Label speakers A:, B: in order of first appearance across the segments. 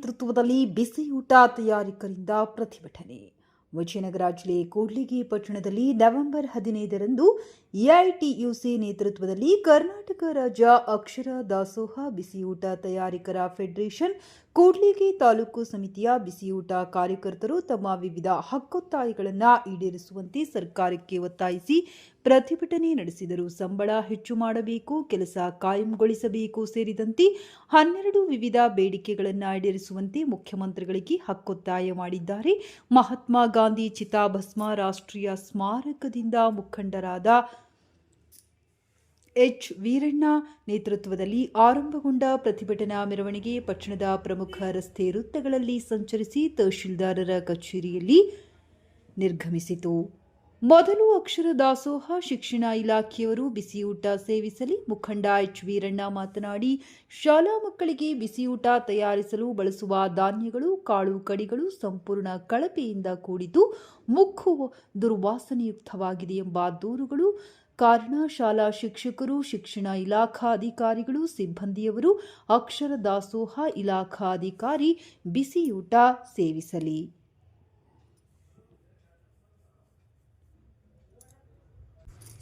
A: ನೇತೃತ್ವದಲ್ಲಿ ಬಿಸಿಯೂಟ ತಯಾರಿಕರಿಂದ ಪ್ರತಿಭಟನೆ. ವಿಜಯನಗರ ಜಿಲ್ಲೆ ಕೂಡ್ಲಿಗಿ ಪಟ್ಟಣದಲ್ಲಿ ನವೆಂಬರ್ ಹದಿನೈದರಂದು ಎಐಟಿಯುಸಿ ನೇತೃತ್ವದಲ್ಲಿ ಕರ್ನಾಟಕ ರಾಜ್ಯ ಅಕ್ಷರ ದಾಸೋಹ ಬಿಸಿಯೂಟ ತಯಾರಿಕರ ಫೆಡರೇಷನ್ ಕೂಡ್ಲಿಗಿ ತಾಲೂಕು ಸಮಿತಿಯ ಬಿಸಿಯೂಟ ಕಾರ್ಯಕರ್ತರು ತಮ್ಮ ವಿವಿಧ ಹಕ್ಕೊತ್ತಾಯಗಳನ್ನು ಈಡೇರಿಸುವಂತೆ ಸರ್ಕಾರಕ್ಕೆ ಒತ್ತಾಯಿಸಿ ಪ್ರತಿಭಟನೆ ನಡೆಸಿದರು ಸಂಬಳ ಹೆಚ್ಚು ಮಾಡಬೇಕು, ಕೆಲಸ ಕಾಯಂಗೊಳಿಸಬೇಕು ಸೇರಿದಂತೆ ಹನ್ನೆರಡು ವಿವಿಧ ಬೇಡಿಕೆಗಳನ್ನು ಈಡೇರಿಸುವಂತೆ ಮುಖ್ಯಮಂತ್ರಿಗಳಿಗೆ ಹಕ್ಕೊತ್ತಾಯ ಮಾಡಿದ್ದಾರೆ. ಮಹಾತ್ಮ ಗಾಂಧಿ ಚಿತಾಭಸ್ಮ ರಾಷ್ಟ್ರೀಯ ಸ್ಮಾರಕದಿಂದ ಮುಖಂಡರಾದ ಎಚ್. ವೀರಣ್ಣ ನೇತೃತ್ವದಲ್ಲಿ ಆರಂಭಗೊಂಡ ಪ್ರತಿಭಟನಾ ಮೆರವಣಿಗೆ ಪಟ್ಟಣದ ಪ್ರಮುಖ ರಸ್ತೆ ವೃತ್ತಗಳಲ್ಲಿ ಸಂಚರಿಸಿ ತಹಶೀಲ್ದಾರರ ಕಚೇರಿಯಲ್ಲಿ ನಿರ್ಗಮಿಸಿತು. ಮೊದಲು ಅಕ್ಷರ ದಾಸೋಹ, ಶಿಕ್ಷಣ ಇಲಾಖೆಯವರು ಬಿಸಿಯೂಟ ಸೇವಿಸಲಿ, ಮುಖಂಡ ಎಚ್. ವೀರಣ್ಣ ಮಾತನಾಡಿ, ಶಾಲಾ ಮಕ್ಕಳಿಗೆ ಬಿಸಿಯೂಟ ತಯಾರಿಸಲು ಬಳಸುವ ಧಾನ್ಯಗಳು, ಕಾಳು ಕಡಿಗಳು ಸಂಪೂರ್ಣ ಕಳಪೆಯಿಂದ ಕೂಡಿದ್ದು ಮುಖು ದುರ್ವಾಸನೆಯುಕ್ತವಾಗಿದೆ ಎಂಬ ದೂರುಗಳು ಕಾರಣ ಶಾಲಾ ಶಿಕ್ಷಕರು, ಶಿಕ್ಷಣ ಇಲಾಖಾ ಅಧಿಕಾರಿಗಳು, ಸಿಬ್ಬಂದಿಯವರು, ಅಕ್ಷರ ದಾಸೋಹ ಇಲಾಖಾ ಅಧಿಕಾರಿ ಬಿಸಿಯೂಟ ಸೇವಿಸಲಿ.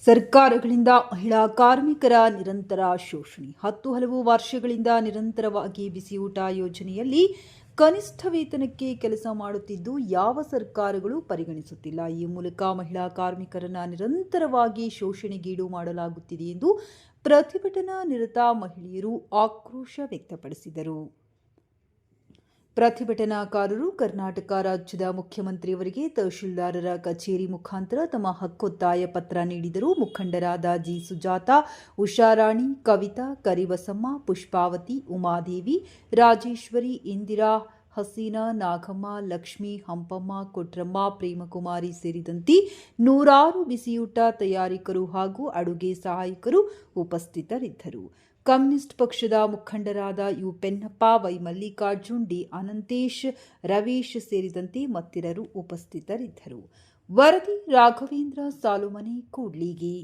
A: ಸರ್ಕಾರಗಳಿಂದ ಮಹಿಳಾ ಕಾರ್ಮಿಕರ ನಿರಂತರ ಶೋಷಣೆ. ಹತ್ತು ಹಲವು ವರ್ಷಗಳಿಂದ ನಿರಂತರವಾಗಿ ಬಿಸಿಯೂಟ ಯೋಜನೆಯಲ್ಲಿ ಕನಿಷ್ಠ ವೇತನಕ್ಕೆ ಕೆಲಸ ಮಾಡುತ್ತಿದ್ದು ಯಾವ ಸರ್ಕಾರಗಳು ಪರಿಗಣಿಸುತ್ತಿಲ್ಲ. ಈ ಮೂಲಕ ಮಹಿಳಾ ಕಾರ್ಮಿಕರನ್ನ ನಿರಂತರವಾಗಿ ಶೋಷಣೆಗೀಡು ಮಾಡಲಾಗುತ್ತಿದೆ ಎಂದು ಪ್ರತಿಭಟನಾ ನಿರತ ಮಹಿಳೆಯರು ಆಕ್ರೋಶ ವ್ಯಕ್ತಪಡಿಸಿದರು. ಪ್ರತಿಭಟನಾಕಾರರು ಕರ್ನಾಟಕ ರಾಜ್ಯದ ಮುಖ್ಯಮಂತ್ರಿಯವರಿಗೆ ತಹಶೀಲ್ದಾರರ ಕಚೇರಿ ಮುಖಾಂತರ ತಮ್ಮ ಹಕ್ಕೊತ್ತಾಯ ಪತ್ರ ನೀಡಿದರು. ಮುಖಂಡರಾದ ಜಿ ಸುಜಾತ, ಉಷಾರಾಣಿ, ಕವಿತಾ, ಕರಿಬಸಮ್ಮ, ಪುಷ್ಪಾವತಿ, ಉಮಾದೇವಿ, ರಾಜೇಶ್ವರಿ, ಇಂದಿರಾ ಹಸೀನಾ, ನಾಗಮ್ಮ, ಲಕ್ಷ್ಮಿ, ಹಂಪಮ್ಮ, ಕೊಟ್ರಮ್ಮ, ಪ್ರೇಮಕುಮಾರಿ ಸೇರಿದಂತೆ ನೂರಾರು ಬಿಸಿಯೂಟ ತಯಾರಿಕರು ಹಾಗೂ ಅಡುಗೆ ಸಹಾಯಕರು ಉಪಸ್ಥಿತರಿದ್ದರು. ಕಮ್ಯುನಿಸ್ಟ್ ಪಕ್ಷದ ಮುಖಂಡರಾದ U Pennappa, Y Mallikarjun, D Ananthesh, Ravish ಸೇರಿದಂತೆ ಮತ್ತಿರರು ಉಪಸ್ಥಿತರಿದ್ದರು. ವರದಿ ರಾಘವೇಂದ್ರ ಸಾಲುಮನೆ, ಕೂಡ್ಲಿಗಿ.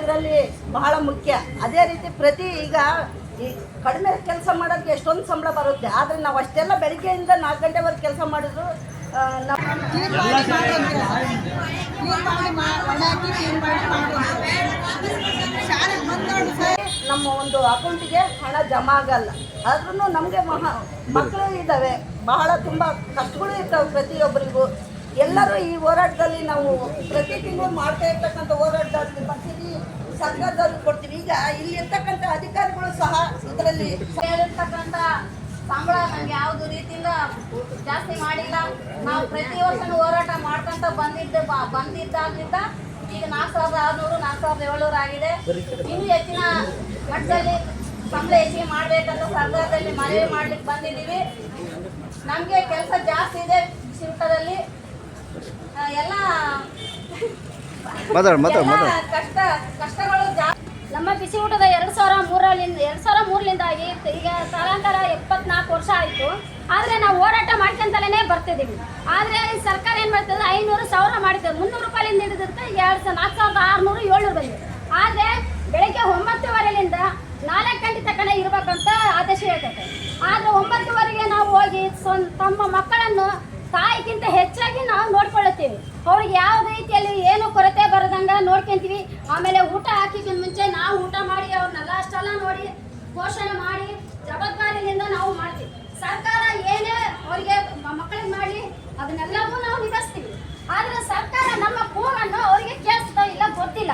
B: ಇದರಲ್ಲಿ ಬಹಳ ಮುಖ್ಯ. ಅದೇ ರೀತಿ ಪ್ರತಿ ಈಗ ಈ ಕಡಿಮೆ ಕೆಲಸ ಮಾಡೋದಕ್ಕೆ ಎಷ್ಟೊಂದು ಸಂಬಳ ಬರುತ್ತೆ. ಆದರೆ ನಾವು ಅಷ್ಟೆಲ್ಲ ಬೆಳಿಗ್ಗೆಯಿಂದ ನಾಲ್ಕು ಗಂಟೆವರೆಗೆ ಕೆಲಸ ಮಾಡಿದ್ರು ನಮ್ಮ ಒಂದು ಅಕೌಂಟಿಗೆ ಹಣ ಜಮಾ ಆಗಲ್ಲ. ಆದ್ರೂ ನಮಗೆ ಮಹಾ ಮಕ್ಕಳು ಇದ್ದಾವೆ ಬಹಳ ತುಂಬ ಕಷ್ಟಗಳು ಇರ್ತವೆ ಪ್ರತಿಯೊಬ್ಬರಿಗೂ. ಎಲ್ಲರೂ ಈ ಹೋರಾಟದಲ್ಲಿ ನಾವು ಪ್ರತಿ ತಿಂಗಳು ಮಾಡ್ತಾ ಇರ್ತಕ್ಕಂಥ ಹೋರಾಟದಲ್ಲಿ ಬರ್ತೀವಿ ಸರ್ಕಾರದವ್ರಿಗೆ ಕೊಡ್ತೀವಿ. ಈಗ ಇಲ್ಲಿ ಇರ್ತಕ್ಕಂಥ ಅಧಿಕಾರಿಗಳು ಸಹ ಇದರಲ್ಲಿ
C: ಹೇಳಿರ್ತಕ್ಕಂಥ ಸಂಬಳ ನಮ್ಗೆ ಯಾವ್ದು ರೀತಿಯಿಂದ ಜಾಸ್ತಿ ಮಾಡಿಲ್ಲ. ನಾವು ಪ್ರತಿ ವರ್ಷನೂ ಹೋರಾಟ ಮಾಡ್ಕೊಂತ ಬಂದಿದ್ದ ಬಂದಿದ್ದಾಗಿಂದ ಈಗ ನಾಲ್ಕು ಸಾವಿರದ ಆರುನೂರು ನಾಲ್ಕು ಸಾವಿರದ ಏಳ್ನೂರು ಆಗಿದೆ. ಇನ್ನೂ ಹೆಚ್ಚಿನ ಮಟ್ಟದಲ್ಲಿ ಸಂಬಳ ಹೆಚ್ಚಿಗೆ ಮಾಡ್ಬೇಕಂತ ಸರ್ಕಾರದಲ್ಲಿ ಮನವಿ ಮಾಡ್ಲಿಕ್ಕೆ ಬಂದಿದ್ದೀವಿ. ನಮಗೆ ಕೆಲಸ ಜಾಸ್ತಿ ಇದೆ. ಶಿಲ್ಪದಲ್ಲಿ ಎಲ್ಲ
D: ಮಾತಾಡ ಮಾತಾಡ ಮಾತಾಡ.
C: ಕಷ್ಟ ಕಷ್ಟಗಳು
E: ನಮ್ಮ ಬಿಸಿ ಊಟದ ಎರಡು ಸಾವಿರ ಮೂರರಿಂದ ಎರಡು ಸಾವಿರ ಮೂರರಿಂದಾಗಿ ಈಗ ಸ್ಥಳಾಂತರ ಎಪ್ಪತ್ನಾಲ್ಕು ವರ್ಷ ಆಯಿತು. ಆದರೆ ನಾವು ಹೋರಾಟ ಮಾಡ್ಕೊಂತಲೇ ಬರ್ತಿದ್ದೀವಿ. ಆದರೆ ಸರ್ಕಾರ ಏನು ಮಾಡ್ತದೆ? ಐನೂರು ಸಾವಿರ ಮಾಡಿದ್ದೆ ಮುನ್ನೂರು ರೂಪಾಯಿಂದ ಹಿಡಿದಿರುತ್ತೆ. ಎರಡು ಸಾವಿರ ನಾಲ್ಕು ಸಾವಿರದ ಆರುನೂರು ಏಳ್ನೂರು ಬಂದಿದೆ. ಆದರೆ ಬೆಳಗ್ಗೆ ಒಂಬತ್ತುವರೆಯಿಂದ ನಾಲ್ಕು ಗಂಟೆ ತಕ್ಕನೇ ಇರಬೇಕಂತ ಆದೇಶ ಹೇಳ್ತೈತೆ. ಆದರೆ ಒಂಬತ್ತುವರೆಗೆ ನಾವು ಹೋಗಿ ಸ್ವ ತಮ್ಮ ಮಕ್ಕಳನ್ನು ತಾಯಿಗಿಂತ ಹೆಚ್ಚಾಗಿ ನಾವು ನೋಡ್ಕೊಳ್ಳುತ್ತೀವಿ. ಅವ್ರಿಗೆ ಯಾವ ರೀತಿಯಲ್ಲಿ ಏನು ಕೊರತೆ ಬರದಂಗ ನೋಡ್ಕೊಂತೀವಿ. ಆಮೇಲೆ ಊಟ ಹಾಕಿದ ಮುಂಚೆ ನಾವು ಊಟ ಮಾಡಿ, ಅವ್ರನ್ನೆಲ್ಲ ಅಷ್ಟೆಲ್ಲ ನೋಡಿ ಪೋಷಣೆ ಮಾಡಿ ಜವಾಬ್ದಾರಿಯಿಂದ ನಾವು ಮಾಡ್ತೀವಿ. ಸರ್ಕಾರ ಏನೇ ಅವರಿಗೆ ಮಕ್ಕಳಿಗೆ ಮಾಡಿ ಅದನ್ನೆಲ್ಲವೂ ನಾವು ನಿಭಾಯಿಸ್ತೀವಿ ಆದ್ರೆ ಸರ್ಕಾರ ನಮ್ಮ ಕೂಗನ್ನು ಅವರಿಗೆ ಕೇಳಿಸ್ತಾ ಇಲ್ಲ ಗೊತ್ತಿಲ್ಲ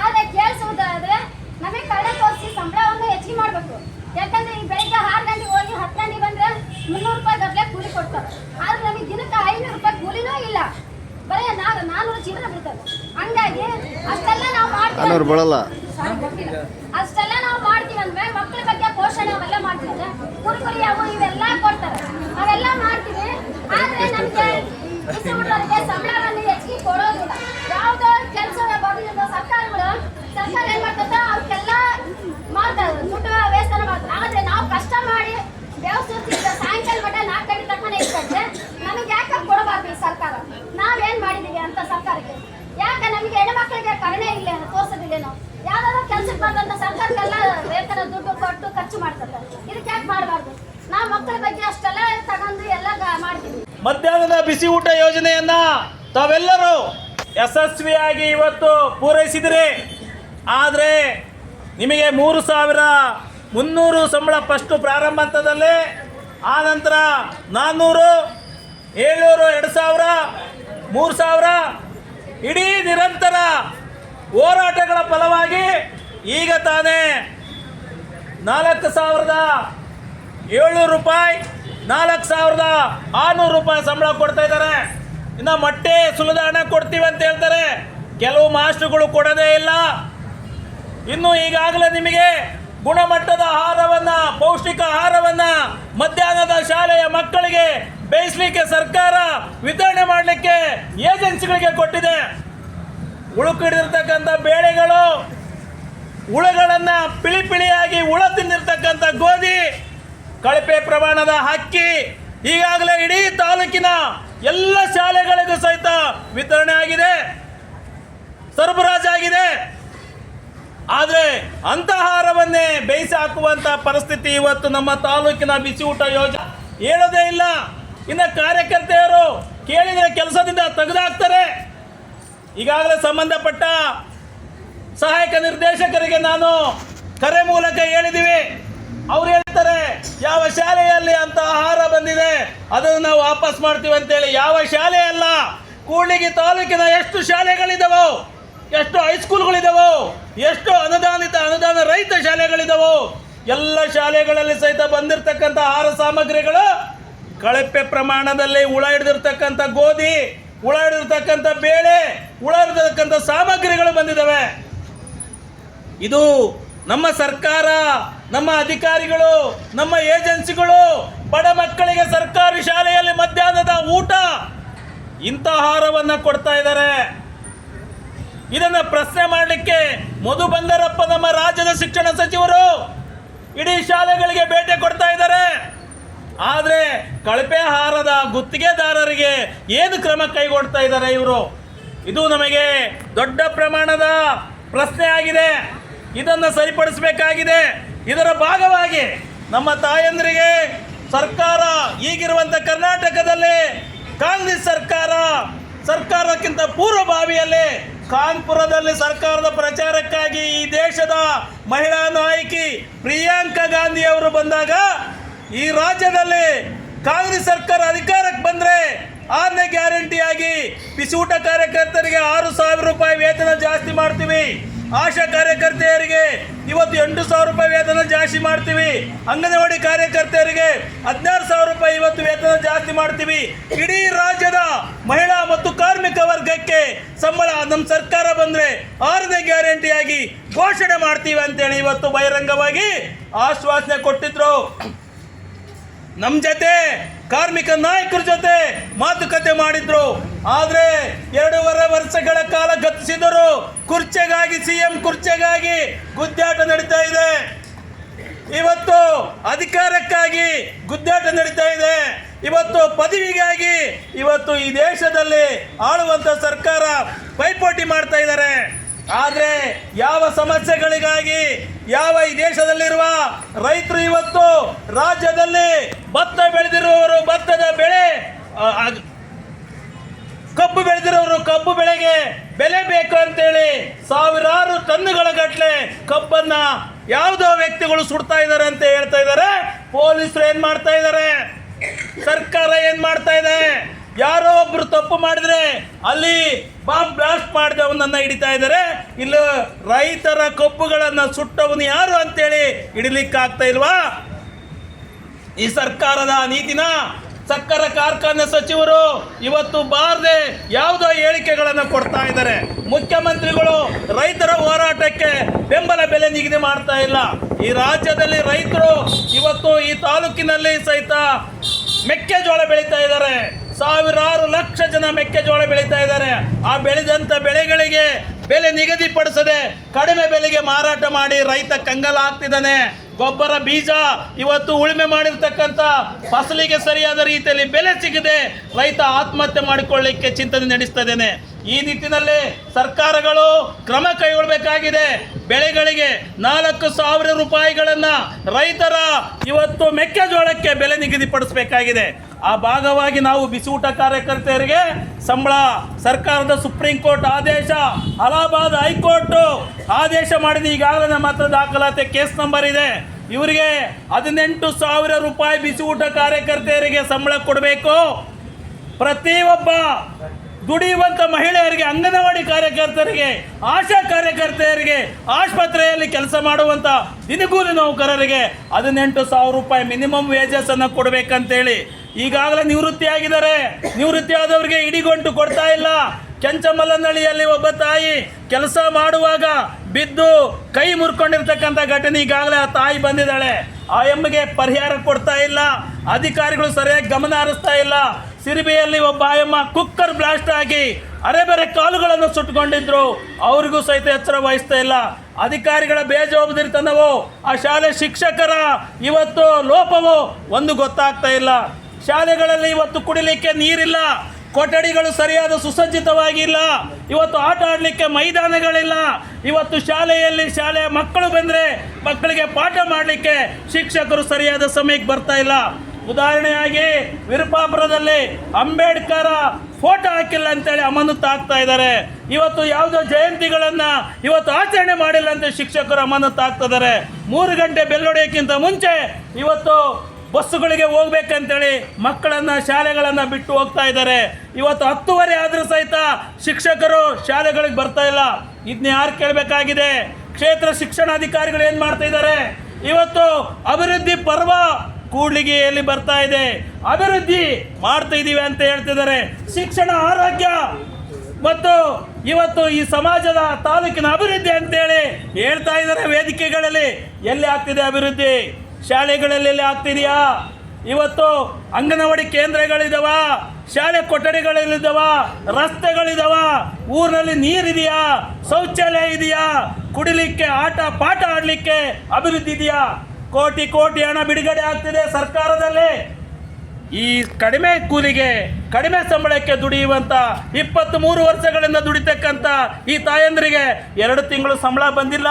E: ಆದ್ರೆ ಕೇಳಿಸುವುದಾದ್ರೆ ನಮಗೆ ಕಳೆ ತೋರಿಸಿ ಸಂಬಳವನ್ನು ಹೆಚ್ಚಿಗೆ ಮಾಡಬೇಕು ಯಾಕಂದ್ರೆ ಈ ಬೆಳಿಗ್ಗೆ ಆರು ಗಂಟೆಗೆ ಹೋಗಿ ಹತ್ತು ಗಂಟೆಗೆ ಬಂದ್ರೆ ಮುನ್ನೂರು ರೂಪಾಯಿ ಗಟ್ಟಲೆ ಕೂಲಿ ಕೊಡ್ತಾರೆ ಆದ್ರೆ ನಮಗೆ ದಿನಕ್ಕೆ ಐನೂರು ರೂಪಾಯಿ ಕೂಲಿನೂ ಇಲ್ಲ ಬರೀ ನಾನು ನಾನೂರು ಚೀಲ ಬೀಳ್ತದೆ ಹಂಗಾಗಿ ಅಷ್ಟೆಲ್ಲ ನಾವು ಮಾಡ್ತೀವಿ
D: ನಾನ್ನೂರು ಬೀಳಲ್ಲ
E: ಅಷ್ಟೆಲ್ಲ ನಾವು ಮಾಡ್ತೀವಿ ಅಂದ್ರೆ ಮಕ್ಕಳ ಬಗ್ಗೆ ಪೋಷಣೆ ಅವೆಲ್ಲ ಮಾಡ್ತೀವಿ ಕುರ್ಕುರಿ ಅವು ಇವೆಲ್ಲ ಕೊಡ್ತಾರೆ. ಅವೆಲ್ಲ ಮಾಡ್ತೀವಿ. ಆದ್ರೆ ನಮ್ಗೆ ಬಿಸಿ ಊಟದವರಿಗೆ ಸಂಬಳವನ್ನು ಹೆಚ್ಚಿಗೆ ಕೊಡೋದಿಲ್ಲ. ಯಾವುದೋ ಕೆಲಸ ಬರೋದಿಲ್ಲ ಸರ್ಕಾರಗಳು ಸರ್ಕಾರ ಏನ್ ಮಾಡ್ತದೆ ಅವಕ್ಕೆಲ್ಲ ಮಾಡ್ತಾರೆ ದುಡ್ಡು ವೇತನ ಮಾಡ್ತಾರೆ. ಆದ್ರೆ ನಾವು ಕಷ್ಟ ಮಾಡಿ ವ್ಯವಸ್ಥಿತ ಸಾಯಂಕಾಲ ಮಟ್ಟ ನಾಲ್ಕು ಗಂಟೆ ತನಕ ಇರ್ತದೆ ನಮಗೆ ಯಾಕೆ ಕೊಡಬಾರ್ದು ಸರ್ಕಾರ? ನಾವೇನ್ ಮಾಡಿದೀವಿ ಅಂತ ಸರ್ಕಾರಕ್ಕೆ? ಯಾಕೆ ಮಕ್ಕಳಿಗೆ ಹೆಣ್ಮಕ್ಳಿಗೆ ಕರುಣೆ ಇಲ್ಲ, ತೋರ್ಸೋದಿಲ್ಲೇನೋ? ಯಾವ್ದಾದ್ರು ಕೆಲ್ಸಕ್ಕೆ ಬಂದಂತ ಸರ್ಕಾರಕ್ಕೆಲ್ಲ ವೇತನ ದುಡ್ಡು ಕೊಟ್ಟು ಖರ್ಚು ಮಾಡ್ತಾರೆ. ಇದಕ್ಕೆ ಯಾಕೆ ಮಾಡಬಾರ್ದು? ನಾವು ಮಕ್ಕಳ ಬಗ್ಗೆ ಅಷ್ಟೆಲ್ಲ ತಗೊಂಡು ಎಲ್ಲ ಮಾಡ್ತೀವಿ.
F: ಮಧ್ಯಾಹ್ನದ ಬಿಸಿ ಊಟ ಯೋಜನೆಯನ್ನ ತಾವೆಲ್ಲರೂ ಯಶಸ್ವಿಯಾಗಿ ಇವತ್ತು ಪೂರೈಸಿದಿರಿ. ಆದರೆ ನಿಮಗೆ ಮೂರು ಸಾವಿರ ಮುನ್ನೂರು ಸಂಬಳ ಫಸ್ಟ್ ಪ್ರಾರಂಭ ಹಂತದಲ್ಲಿ, ಆ ನಂತರ ನಾನ್ನೂರು ಏಳ್ನೂರು, ಎರಡು ಸಾವಿರ, ಮೂರು ಸಾವಿರ ಇಡೀ ನಿರಂತರ ಹೋರಾಟಗಳ ಫಲವಾಗಿ ಈಗ ತಾನೇ ನಾಲ್ಕು ಸಾವಿರದ ಏಳ್ನೂರು ರೂಪಾಯಿ, ನಾಲ್ಕು ಸಾವಿರದ ಆರುನೂರು ರೂಪಾಯಿ ಸಂಬಳ ಕೊಡ್ತಾ ಇದ್ದಾರೆ. ಇನ್ನು ಮೊಟ್ಟೆ ಸುಲಿದ ಹಣ ಕೊಡ್ತೀವಿ ಅಂತ ಹೇಳ್ತಾರೆ. ಕೆಲವು ಮಾಸ್ಟ್ರುಗಳು ಕೊಡೋದೇ ಇಲ್ಲ. ಇನ್ನು ಈಗಾಗಲೇ ನಿಮಗೆ ಗುಣಮಟ್ಟದ ಆಹಾರವನ್ನು, ಪೌಷ್ಟಿಕ ಆಹಾರವನ್ನು ಮಧ್ಯಾಹ್ನದ ಶಾಲೆಯ ಮಕ್ಕಳಿಗೆ ಬೇಯಿಸ್ಲಿಕ್ಕೆ ಸರ್ಕಾರ ವಿತರಣೆ ಮಾಡಲಿಕ್ಕೆ ಏಜೆನ್ಸಿಗಳಿಗೆ ಕೊಟ್ಟಿದೆ. ಉಳುಕಿಡಿರ್ತಕ್ಕಂಥ ಬೇಳೆಗಳು, ಹುಳುಗಳನ್ನು ಪಿಳಿ ಪಿಳಿಯಾಗಿ ಹುಳ ತಿಂದಿರ್ತಕ್ಕಂಥ ಗೋಧಿ, ಕಳಪೆ ಪ್ರಮಾಣದ ಹಕ್ಕಿ, ಈಗಾಗಲೇ ಇಡೀ ತಾಲೂಕಿನ ಎಲ್ಲ ಶಾಲೆಗಳಿಗೂ ಸಹಿತ ವಿತರಣೆ ಆಗಿದೆ. ಸರಬರಾಜಾಗಿದೆ ಆದರೆ ಅಂತಹಾರವನ್ನೇ ಬೇಯಿಸಿ ಹಾಕುವಂಥ ಪರಿಸ್ಥಿತಿ ಇವತ್ತು ನಮ್ಮ ತಾಲೂಕಿನ ಬಿಸಿ ಊಟ ಯೋಜನೆ ಹೇಳೋದೇ ಇಲ್ಲ. ಇನ್ನು ಕಾರ್ಯಕರ್ತೆಯರು ಕೇಳಿದರೆ ಕೆಲಸದಿಂದ ತೆಗೆದಾಕ್ತಾರೆ. ಈಗಾಗಲೇ ಸಂಬಂಧಪಟ್ಟ ಸಹಾಯಕ ನಿರ್ದೇಶಕರಿಗೆ ನಾನು ಕರೆ ಮೂಲಕ ಹೇಳಿದ್ದೀವಿ ಅವ್ರು ಹೇಳ್ತಾರೆ, ಯಾವ ಶಾಲೆಯಲ್ಲಿ ಅಂತ ಆಹಾರ ಬಂದಿದೆ, ಅದನ್ನು ನಾವು ವಾಪಸ್ ಮಾಡ್ತೀವಿ ಅಂತೇಳಿ. ಯಾವ ಶಾಲೆ ಅಲ್ಲ, ಕೂಡ್ಲಿಗಿ ತಾಲೂಕಿನ ಎಷ್ಟು ಶಾಲೆಗಳಿದಾವೋ, ಎಷ್ಟು ಹೈಸ್ಕೂಲ್ಗಳಿದಾವೋ ಎಷ್ಟು ಅನುದಾನಿತ ಅನುದಾನ ರಹಿತ ಶಾಲೆಗಳಿದಾವೋ, ಎಲ್ಲ ಶಾಲೆಗಳಲ್ಲಿ ಸಹಿತ ಬಂದಿರತಕ್ಕಂಥ ಆಹಾರ ಸಾಮಗ್ರಿಗಳು ಕಳಪೆ ಪ್ರಮಾಣದಲ್ಲಿ ಹುಳ ಹಿಡಿದಿರ್ತಕ್ಕಂಥ ಗೋಧಿ, ಹುಳ ಹಿಡಿದಿರ್ತಕ್ಕಂಥ ಬೇಳೆ, ಹುಳ ಹಿಡಿದಿರ್ತಕ್ಕಂಥ ಸಾಮಗ್ರಿಗಳು ಬಂದಿದ್ದಾವೆ. ಇದು ನಮ್ಮ ಸರ್ಕಾರ, ನಮ್ಮ ಅಧಿಕಾರಿಗಳು, ನಮ್ಮ ಏಜೆನ್ಸಿಗಳು, ಬಡ ಮಕ್ಕಳಿಗೆ ಸರ್ಕಾರಿ ಶಾಲೆಯಲ್ಲಿ ಮಧ್ಯಾಹ್ನದ ಊಟ, ಇಂಥ ಆಹಾರವನ್ನು ಕೊಡ್ತಾ ಇದ್ದಾರೆ. ಇದನ್ನು ಪ್ರಶ್ನೆ ಮಾಡಲಿಕ್ಕೆ ಮಧು ಬಂಗಾರಪ್ಪ ನಮ್ಮ ರಾಜ್ಯದ ಶಿಕ್ಷಣ ಸಚಿವರು ಇಡೀ ಶಾಲೆಗಳಿಗೆ ಭೇಟಿ ಕೊಡ್ತಾ ಇದ್ದಾರೆ. ಆದರೆ ಕಳಪೆ ಹಾರದ ಗುತ್ತಿಗೆದಾರರಿಗೆ ಏನು ಕ್ರಮ ಕೈಗೊಳ್ತಾ ಇದ್ದಾರೆ ಇವರು? ಇದು ನಮಗೆ ದೊಡ್ಡ ಪ್ರಮಾಣದ ಪ್ರಶ್ನೆ ಆಗಿದೆ. ಇದನ್ನು ಸರಿಪಡಿಸಬೇಕಾಗಿದೆ. ಇದರ ಭಾಗವಾಗಿ ನಮ್ಮ ತಾಯಂದರಿಗೆ ಸರ್ಕಾರ ಈಗಿರುವಂಥ ಕರ್ನಾಟಕದಲ್ಲಿ ಕಾಂಗ್ರೆಸ್ ಸರ್ಕಾರ, ಸರ್ಕಾರಕ್ಕಿಂತ ಪೂರ್ವಭಾವಿಯಲ್ಲಿ ಕಾನ್ಪುರದಲ್ಲಿ ಸರ್ಕಾರದ ಪ್ರಚಾರಕ್ಕಾಗಿ ಈ ದೇಶದ ಮಹಿಳಾ ನಾಯಕಿ ಪ್ರಿಯಾಂಕಾ ಗಾಂಧಿ ಅವರು ಬಂದಾಗ ಈ ರಾಜ್ಯದಲ್ಲಿ ಕಾಂಗ್ರೆಸ್ ಸರ್ಕಾರ ಅಧಿಕಾರಕ್ಕೆ ಬಂದ್ರೆ ಆರನೇ ಗ್ಯಾರಂಟಿಯಾಗಿ ಬಿಸಿಯೂಟ ಕಾರ್ಯಕರ್ತರಿಗೆ ಆರು ಸಾವಿರ ರೂಪಾಯಿ ವೇತನ ಜಾಸ್ತಿ ಮಾಡ್ತೀವಿ. ಆಶಾ ಕಾರ್ಯಕರ್ತೆಯರಿಗೆ ಇವತ್ತು ಎಂಟು ಸಾವಿರ ರೂಪಾಯಿ ವೇತನ ಜಾಸ್ತಿ ಮಾಡ್ತೀವಿ. ಅಂಗನವಾಡಿ ಕಾರ್ಯಕರ್ತೆಯರಿಗೆ ಹದಿನಾರು ಸಾವಿರ ರೂಪಾಯಿ ಇವತ್ತು ವೇತನ ಜಾಸ್ತಿ ಮಾಡ್ತೀವಿ. ಇಡೀ ರಾಜ್ಯದ ಮಹಿಳಾ ಮತ್ತು ಕಾರ್ಮಿಕ ವರ್ಗಕ್ಕೆ ಸಂಬಳ ನಮ್ಮ ಸರ್ಕಾರ ಬಂದರೆ ಆರನೇ ಗ್ಯಾರಂಟಿಯಾಗಿ ಘೋಷಣೆ ಮಾಡ್ತೀವಿ ಅಂತೇಳಿ ಇವತ್ತು ಬಹಿರಂಗವಾಗಿ ಆಶ್ವಾಸನೆ ಕೊಟ್ಟಿದ್ರು. ನಮ್ಮ ಜೊತೆ ಕಾರ್ಮಿಕ ನಾಯಕರ ಜೊತೆ ಮಾತುಕತೆ ಮಾಡಿದ್ರು. ಆದರೆ ಎರಡೂವರೆ ವರ್ಷಗಳ ಕಾಲ ಗತಿಸಿದರು ಕುರ್ಚೆಗಾಗಿ, ಸಿಎಂ ಕುರ್ಚೆಗಾಗಿ ಗುದ್ದಾಟ ನಡೀತಾ ಇದೆ. ಇವತ್ತು ಅಧಿಕಾರಕ್ಕಾಗಿ ಗುದ್ದಾಟ ನಡೀತಾ ಇದೆ. ಇವತ್ತು ಪದವಿಗಾಗಿ ಇವತ್ತು ಈ ದೇಶದಲ್ಲಿ ಆಳುವಂತ ಸರ್ಕಾರ ಪೈಪೋಟಿ ಮಾಡ್ತಾ ಇದ್ದಾರೆ. ಆದರೆ ಯಾವ ಸಮಸ್ಯೆಗಳಿಗಾಗಿ ಯಾವ ಈ ದೇಶದಲ್ಲಿರುವ ರೈತರು ಇವತ್ತು ರಾಜ್ಯದಲ್ಲಿ ಭತ್ತ ಬೆಳೆದಿರುವವರು ಭತ್ತದ ಬೆಳೆ ಕಬ್ಬು ಬೆಳೆದಿರೋರು ಕಬ್ಬು ಬೆಳೆಗೆ ಬೆಲೆ ಬೇಕು ಅಂತೇಳಿ ಸಾವಿರಾರು ಟನ್ನುಗಳ ಗಟ್ಟಲೆ ಕಬ್ಬನ್ನ ಯಾವುದೋ ವ್ಯಕ್ತಿಗಳು ಸುಡ್ತಾ ಇದ್ದಾರೆ ಅಂತ ಹೇಳ್ತಾ ಇದ್ದಾರೆ. ಪೊಲೀಸರು ಏನ್ ಮಾಡ್ತಾ ಇದ್ದಾರೆ? ಸರ್ಕಾರ ಏನ್ ಮಾಡ್ತಾ ಇದೆ? ಯಾರೋ ಒಬ್ರು ತಪ್ಪು ಮಾಡಿದ್ರೆ ಅಲ್ಲಿ ಬಾಂಬ್ ಬ್ಲಾಸ್ಟ್ ಮಾಡಿದವನನ್ನ ಹಿಡಿತಾ ಇದ್ದಾರೆ. ಇಲ್ಲ ರೈತರ ಕಬ್ಬುಗಳನ್ನ ಸುಟ್ಟವನು ಯಾರು ಅಂತೇಳಿ ಹಿಡಿಲಿಕ್ಕೆ ಆಗ್ತಾ ಇಲ್ವಾ? ಈ ಸರ್ಕಾರದ ನೀತಿನ ಸಕ್ಕರೆ ಕಾರ್ಖಾನೆ ಸಚಿವರು ಇವತ್ತು ಬಾರದೆ ಯಾವುದೋ ಹೇಳಿಕೆಗಳನ್ನು ಕೊಡ್ತಾ ಇದ್ದಾರೆ. ಮುಖ್ಯಮಂತ್ರಿಗಳು ರೈತರ ಹೋರಾಟಕ್ಕೆ ಬೆಂಬಲ ಬೆಲೆ ನಿಗದಿ ಮಾಡ್ತಾ ಇಲ್ಲ. ಈ ರಾಜ್ಯದಲ್ಲಿ ರೈತರು ಇವತ್ತು ಈ ತಾಲೂಕಿನಲ್ಲಿ ಸಹಿತ ಮೆಕ್ಕೆಜೋಳ ಬೆಳೀತಾ ಇದ್ದಾರೆ. ಸಾವಿರಾರು ಲಕ್ಷ ಜನ ಮೆಕ್ಕೆಜೋಳ ಬೆಳೀತಾ ಇದ್ದಾರೆ. ಆ ಬೆಳೆದಂಥ ಬೆಳೆಗಳಿಗೆ ಬೆಲೆ ನಿಗದಿಪಡಿಸದೆ ಕಡಿಮೆ ಬೆಲೆಗೆ ಮಾರಾಟ ಮಾಡಿ ರೈತ ಕಂಗಲಾಗ್ತಿದ್ದಾನೆ ಗೊಬ್ಬರ, ಬೀಜ ಇವತ್ತು ಉಳುಮೆ ಮಾಡಿರ್ತಕ್ಕಂಥ ಫಸಲಿಗೆ ಸರಿಯಾದ ರೀತಿಯಲ್ಲಿ ಬೆಲೆ ಸಿಗದೆ ರೈತ ಆತ್ಮಹತ್ಯೆ ಮಾಡಿಕೊಳ್ಳಿಕ್ಕೆ ಚಿಂತನೆ ನಡೆಸ್ತಾ ಇದ್ದೇನೆ. ಈ ನಿಟ್ಟಿನಲ್ಲಿ ಸರ್ಕಾರಗಳು ಕ್ರಮ ಕೈಗೊಳ್ಳಬೇಕಾಗಿದೆ ಬೆಳೆಗಳಿಗೆ ನಾಲ್ಕು ಸಾವಿರ ರೂಪಾಯಿಗಳನ್ನು ರೈತರ ಇವತ್ತು ಮೆಕ್ಕೆಜೋಳಕ್ಕೆ ಬೆಲೆ ನಿಗದಿಪಡಿಸಬೇಕಾಗಿದೆ. ಆ ಭಾಗವಾಗಿ ನಾವು ಬಿಸಿಯೂಟ ಕಾರ್ಯಕರ್ತೆಯರಿಗೆ ಸಂಬಳ, ಸರ್ಕಾರದ ಸುಪ್ರೀಂ ಕೋರ್ಟ್ ಆದೇಶ, ಅಲಹಾಬಾದ್ ಹೈಕೋರ್ಟ್ ಆದೇಶ ಮಾಡಿದ. ಈಗಾಗಲೇ ನಮ್ಮ ಹತ್ರ ದಾಖಲಾತಿ ಕೇಸ್ ನಂಬರ್ ಇದೆ. ಇವರಿಗೆ ಹದಿನೆಂಟು ಸಾವಿರ ರೂಪಾಯಿ ಬಿಸಿಯೂಟ ಕಾರ್ಯಕರ್ತೆಯರಿಗೆ ಸಂಬಳ ಕೊಡಬೇಕು. ಪ್ರತಿಯೊಬ್ಬ ದುಡಿಯುವಂತ ಮಹಿಳೆಯರಿಗೆ, ಅಂಗನವಾಡಿ ಕಾರ್ಯಕರ್ತರಿಗೆ, ಆಶಾ ಕಾರ್ಯಕರ್ತೆಯರಿಗೆ, ಆಸ್ಪತ್ರೆಯಲ್ಲಿ ಕೆಲಸ ಮಾಡುವಂತ ದಿನಗೂಲಿ ನೌಕರರಿಗೆ ಹದಿನೆಂಟು ಸಾವಿರ ರೂಪಾಯಿ ಮಿನಿಮಮ್ ವೇಜಸ್ ಅನ್ನ ಕೊಡ್ಬೇಕಂತೇಳಿ ಈಗಾಗಲೇ ನಿವೃತ್ತಿ ಆಗಿದ್ದಾರೆ ನಿವೃತ್ತಿ ಆದವರಿಗೆ ಇಡಿಗೊಂಟು ಕೊಡ್ತಾ ಇಲ್ಲ. ಚಂಚಮಲ್ಲನಹಳ್ಳಿಯಲ್ಲಿ ಒಬ್ಬ ತಾಯಿ ಕೆಲಸ ಮಾಡುವಾಗ ಬಿದ್ದು ಕೈ ಮುರ್ಕೊಂಡಿರ್ತಕ್ಕಂಥ ಘಟನೆ ಈಗಾಗಲೇ ಆ ತಾಯಿ ಬಂದಿದ್ದಾಳೆ. ಆ ಎಮ್ಮಿಗೆ ಪರಿಹಾರ ಕೊಡ್ತಾ ಇಲ್ಲ. ಅಧಿಕಾರಿಗಳು ಸರಿಯಾಗಿ ಗಮನ ಹರಿಸ್ತಾ ಇಲ್ಲ. ಸಿರಿಬೆಯಲ್ಲಿ ಒಬ್ಬ ಆಯಮ್ಮ ಕುಕ್ಕರ್ ಬ್ಲಾಸ್ಟ್ ಆಗಿ ಅರೆಬರೆ ಕಾಲುಗಳನ್ನು ಸುಟ್ಟುಕೊಂಡಿದ್ರು. ಅವ್ರಿಗೂ ಸಹಿತ ಎಚ್ಚರ ವಹಿಸ್ತಾ ಇಲ್ಲ. ಅಧಿಕಾರಿಗಳ ಬೇಜವಾಬ್ದಾರಿತನವು ಆ ಶಾಲೆ ಶಿಕ್ಷಕರ ಇವತ್ತು ಲೋಪವು ಒಂದು ಗೊತ್ತಾಗ್ತಾ ಇಲ್ಲ. ಶಾಲೆಗಳಲ್ಲಿ ಇವತ್ತು ಕುಡಿಲಿಕ್ಕೆ ನೀರಿಲ್ಲ. ಕೊಠಡಿಗಳು ಸರಿಯಾದ ಸುಸಜ್ಜಿತವಾಗಿಲ್ಲ ಇವತ್ತು ಆಟ ಆಡಲಿಕ್ಕೆ ಮೈದಾನಗಳಿಲ್ಲ. ಇವತ್ತು ಶಾಲೆಯಲ್ಲಿ ಶಾಲೆಯ ಮಕ್ಕಳು ಬಂದರೆ ಮಕ್ಕಳಿಗೆ ಪಾಠ ಮಾಡಲಿಕ್ಕೆ ಶಿಕ್ಷಕರು ಸರಿಯಾದ ಸಮಯಕ್ಕೆ ಬರ್ತಾ ಇಲ್ಲ. ಉದಾಹರಣೆಯಾಗಿ ವಿರುಪಾಪುರದಲ್ಲಿ ಅಂಬೇಡ್ಕರ ಫೋಟೋ ಹಾಕಿಲ್ಲ ಅಂತೇಳಿ ಅಮಾನತು ಆಗ್ತಾ ಇದ್ದಾರೆ. ಇವತ್ತು ಯಾವುದೋ ಜಯಂತಿಗಳನ್ನ ಇವತ್ತು ಆಚರಣೆ ಮಾಡಿಲ್ಲ ಅಂತ ಶಿಕ್ಷಕರು ಅಮಾನತು ಆಗ್ತಿದ್ದಾರೆ ಮೂರು ಗಂಟೆ ಬೆಲ್ಲೊಡೆಯಕ್ಕಿಂತ ಮುಂಚೆ ಇವತ್ತು ಬಸ್ಸುಗಳಿಗೆ ಹೋಗ್ಬೇಕಂತೇಳಿ ಮಕ್ಕಳನ್ನ ಶಾಲೆಗಳನ್ನು ಬಿಟ್ಟು ಹೋಗ್ತಾ ಇದ್ದಾರೆ. ಇವತ್ತು ಹತ್ತುವರೆ ಆದರೂ ಸಹಿತ ಶಿಕ್ಷಕರು ಶಾಲೆಗಳಿಗೆ ಬರ್ತಾ ಇಲ್ಲ. ಇದನ್ನ ಯಾರು ಕೇಳಬೇಕಾಗಿದೆ? ಕ್ಷೇತ್ರ ಶಿಕ್ಷಣಾಧಿಕಾರಿಗಳು ಏನು ಮಾಡ್ತಾ ಇದ್ದಾರೆ? ಇವತ್ತು ಅಭಿವೃದ್ಧಿ ಪರ್ವ ಕೂಡ್ಲಿಗೆಯಲ್ಲಿ ಬರ್ತಾ ಇದೆ. ಅಭಿವೃದ್ಧಿ ಮಾಡ್ತಾ ಇದ್ದೀವಿ ಅಂತ ಹೇಳ್ತಿದ್ದಾರೆ. ಶಿಕ್ಷಣ, ಆರೋಗ್ಯ ಮತ್ತು ಇವತ್ತು ಈ ಸಮಾಜದ ತಾಲೂಕಿನ ಅಭಿವೃದ್ಧಿ ಅಂತೇಳಿ ಹೇಳ್ತಾ ಇದ್ದಾರೆ ವೇದಿಕೆಗಳಲ್ಲಿ. ಎಲ್ಲಿ ಆಗ್ತಿದೆ ಅಭಿವೃದ್ಧಿ? ಶಾಲೆಗಳಲ್ಲಿ ಎಲ್ಲಿ ಆಗ್ತಿದೆಯಾ? ಇವತ್ತು ಅಂಗನವಾಡಿ ಕೇಂದ್ರಗಳಿದಾವ? ಶಾಲೆ ಕೊಠಡಿಗಳಿದಾವ ರಸ್ತೆಗಳಿದಾವ? ಊರಿನಲ್ಲಿ ನೀರಿದೆಯಾ? ಶೌಚಾಲಯ ಇದೆಯಾ? ಕುಡಿಲಿಕ್ಕೆ ಆಟ, ಪಾಠ ಆಡಲಿಕ್ಕೆ ಅಭಿವೃದ್ಧಿ ಇದೆಯಾ? ಕೋಟಿ ಕೋಟಿ ಹಣ ಬಿಡುಗಡೆ ಆಗ್ತಿದೆ ಸರ್ಕಾರದಲ್ಲಿ. ಈ ಕಡಿಮೆ ಕೂಲಿಗೆ, ಕಡಿಮೆ ಸಂಬಳಕ್ಕೆ ದುಡಿಯುವಂತ ಇಪ್ಪತ್ತ್ ಮೂರು ವರ್ಷಗಳಿಂದ ದುಡಿತಕ್ಕಂತ ಈ ತಾಯಂದ್ರಿಗೆ ಎರಡು ತಿಂಗಳು ಸಂಬಳ ಬಂದಿಲ್ಲ.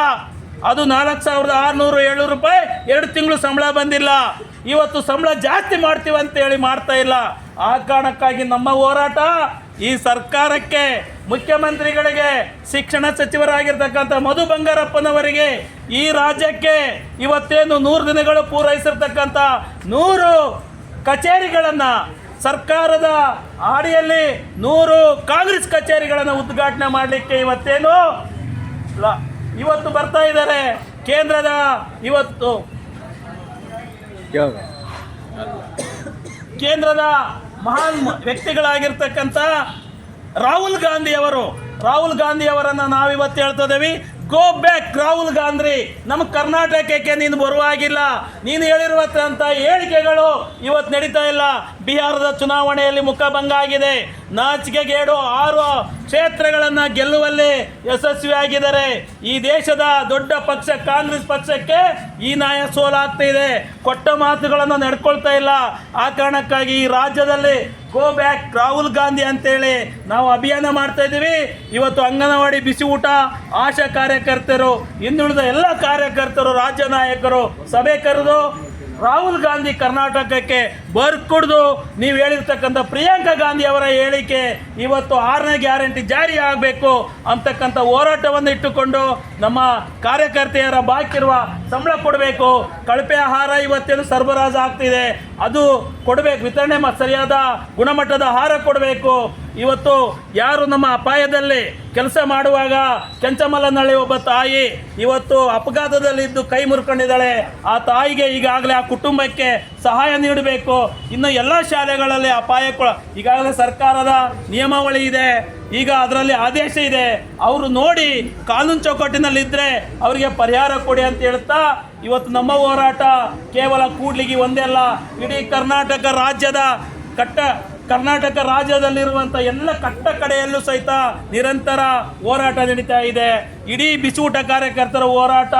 F: ಅದು ನಾಲ್ಕು ಸಾವಿರದ ಆರುನೂರು ಏಳ್ನೂರು ರೂಪಾಯಿ ಎರಡು ತಿಂಗಳು ಸಂಬಳ ಬಂದಿಲ್ಲ. ಇವತ್ತು ಸಂಬಳ ಜಾಸ್ತಿ ಮಾಡ್ತೀವಿ ಅಂತೇಳಿ ಮಾಡ್ತಾ ಇಲ್ಲ. ಆ ಕಾರಣಕ್ಕಾಗಿ ನಮ್ಮ ಹೋರಾಟ ಈ ಸರ್ಕಾರಕ್ಕೆ, ಮುಖ್ಯಮಂತ್ರಿಗಳಿಗೆ, ಶಿಕ್ಷಣ ಸಚಿವರಾಗಿರ್ತಕ್ಕಂಥ ಮಧು ಬಂಗಾರಪ್ಪನವರಿಗೆ ಈ ರಾಜ್ಯಕ್ಕೆ ಇವತ್ತೇನು ನೂರು ದಿನಗಳು ಪೂರೈಸಿರ್ತಕ್ಕಂಥ ನೂರು ಕಚೇರಿಗಳನ್ನು ಸರ್ಕಾರದ ಆಡಿಯಲ್ಲಿ ನೂರು ಕಾಂಗ್ರೆಸ್ ಕಚೇರಿಗಳನ್ನು ಉದ್ಘಾಟನೆ ಮಾಡಲಿಕ್ಕೆ ಇವತ್ತೇನು ಇವತ್ತು ಬರ್ತಾ ಇದ್ದಾರೆ. ಕೇಂದ್ರದ ಇವತ್ತು ಕೇಂದ್ರದ ಮಹಾನ್ ವ್ಯಕ್ತಿಗಳಾಗಿರ್ತಕ್ಕಂಥ ರಾಹುಲ್ ಗಾಂಧಿ ಅವರು ರಾಹುಲ್ ಗಾಂಧಿ ಅವರನ್ನ ನಾವಿವತ್ತು ಹೇಳ್ತಾ ಇದ್ದೀವಿ. ಗೋ ಬ್ಯಾಕ್ ರಾಹುಲ್ ಗಾಂಧಿ ನಮ್ಮ ಕರ್ನಾಟಕಕ್ಕೆ ನೀನು ಬರುವಾಗಿಲ್ಲ. ನೀನು ಹೇಳಿರುವಂಥ ಹೇಳಿಕೆಗಳು ಇವತ್ತು ನಡೀತಾ ಇಲ್ಲ. ಬಿಹಾರದ ಚುನಾವಣೆಯಲ್ಲಿ ಮುಖಭಂಗ ಆಗಿದೆ. ನಾಚಿಕೆಗೇಡು ಆರು ಕ್ಷೇತ್ರಗಳನ್ನು ಗೆಲ್ಲುವಲ್ಲಿ ಯಶಸ್ವಿಯಾಗಿದ್ದಾರೆ ಈ ದೇಶದ ದೊಡ್ಡ ಪಕ್ಷ, ಕಾಂಗ್ರೆಸ್ ಪಕ್ಷಕ್ಕೆ ಈ ನಾಯ ಸೋಲಾಗ್ತಾ ಇದೆ ಕೊಟ್ಟ ಮಾತುಗಳನ್ನು ನಡ್ಕೊಳ್ತಾ ಇಲ್ಲ. ಆ ಕಾರಣಕ್ಕಾಗಿ ಈ ರಾಜ್ಯದಲ್ಲಿ ಗೋ ಬ್ಯಾಕ್ ರಾಹುಲ್ ಗಾಂಧಿ ಅಂತೇಳಿ ನಾವು ಅಭಿಯಾನ ಮಾಡ್ತಾ ಇದ್ದೀವಿ. ಇವತ್ತು ಅಂಗನವಾಡಿ ಬಿಸಿ ಊಟ, ಆಶಾ ಕಾರ್ಯಕರ್ತರು ಹಿಂದುಳಿದ ಎಲ್ಲ ಕಾರ್ಯಕರ್ತರು, ರಾಜ್ಯ ನಾಯಕರು, ಸಭೆ ಕರೆದು ರಾಹುಲ್ ಗಾಂಧಿ ಕರ್ನಾಟಕಕ್ಕೆ ಬರ್ಕೊಡ್ದು ನೀವು ಹೇಳಿರ್ತಕ್ಕಂಥ ಪ್ರಿಯಾಂಕಾ ಗಾಂಧಿ ಅವರ ಹೇಳಿಕೆ ಇವತ್ತು ಆರನೇ ಗ್ಯಾರಂಟಿ ಜಾರಿ ಆಗಬೇಕು ಅಂತಕ್ಕಂಥ ಹೋರಾಟವನ್ನು ಇಟ್ಟುಕೊಂಡು ನಮ್ಮ ಕಾರ್ಯಕರ್ತೆಯರ ಬಾಕಿರುವ ಸಂಬಳ ಕೊಡಬೇಕು. ಕಳಪೆ ಆಹಾರ ಇವತ್ತೇನು ಸರಬರಾಜು ಆಗ್ತಿದೆ. ಅದು ಕೊಡಬೇಕು. ವಿತರಣೆ ಸರಿಯಾದ ಗುಣಮಟ್ಟದ ಆಹಾರ ಕೊಡಬೇಕು. ಇವತ್ತು ಯಾರು ನಮ್ಮ ಅಪಾಯದಲ್ಲಿ ಕೆಲಸ ಮಾಡುವಾಗ ಕೆಂಚಮಲನಳ್ಳಿ ಒಬ್ಬ ತಾಯಿ ಇವತ್ತು ಅಪಘಾತದಲ್ಲಿದ್ದು ಕೈ ಮುರ್ಕೊಂಡಿದ್ದಾಳೆ. ಆ ತಾಯಿಗೆ ಈಗಾಗಲೇ ಆ ಕುಟುಂಬಕ್ಕೆ ಸಹಾಯ ನೀಡಬೇಕು. ಇನ್ನು ಎಲ್ಲ ಶಾಲೆಗಳಲ್ಲಿ ಅಪಾಯ ಈಗಾಗಲೇ ಸರ್ಕಾರದ ನಿಯಮಾವಳಿ ಇದೆ. ಈಗ ಅದರಲ್ಲಿ ಆದೇಶ ಇದೆ. ಅವರು ನೋಡಿ ಕಾನೂನು ಚೌಕಟ್ಟಿನಲ್ಲಿದ್ದರೆ ಅವರಿಗೆ ಪರಿಹಾರ ಕೊಡಿ ಅಂತ ಹೇಳ್ತಾ ಇವತ್ತು ನಮ್ಮ ಹೋರಾಟ ಕೇವಲ ಕೂಡ್ಲಿಗೆ ಒಂದೇ ಅಲ್ಲ. ಇಡೀ ಕರ್ನಾಟಕ ರಾಜ್ಯದ ಕಟ್ಟ ಕರ್ನಾಟಕ ರಾಜ್ಯದಲ್ಲಿರುವಂಥ ಎಲ್ಲ ಕಟ್ಟ ಕಡೆಯಲ್ಲೂ ಸಹಿತ ನಿರಂತರ ಹೋರಾಟ ನಡೀತಾ ಇದೆ. ಇಡೀ ಬಿಸಿಯೂಟ ಕಾರ್ಯಕರ್ತರ ಹೋರಾಟ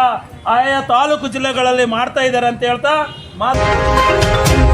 F: ಆಯಾ ತಾಲೂಕು ಜಿಲ್ಲೆಗಳಲ್ಲಿ ಮಾಡ್ತಾ ಇದ್ದಾರೆ ಅಂತ ಹೇಳ್ತಾ ಮಾತು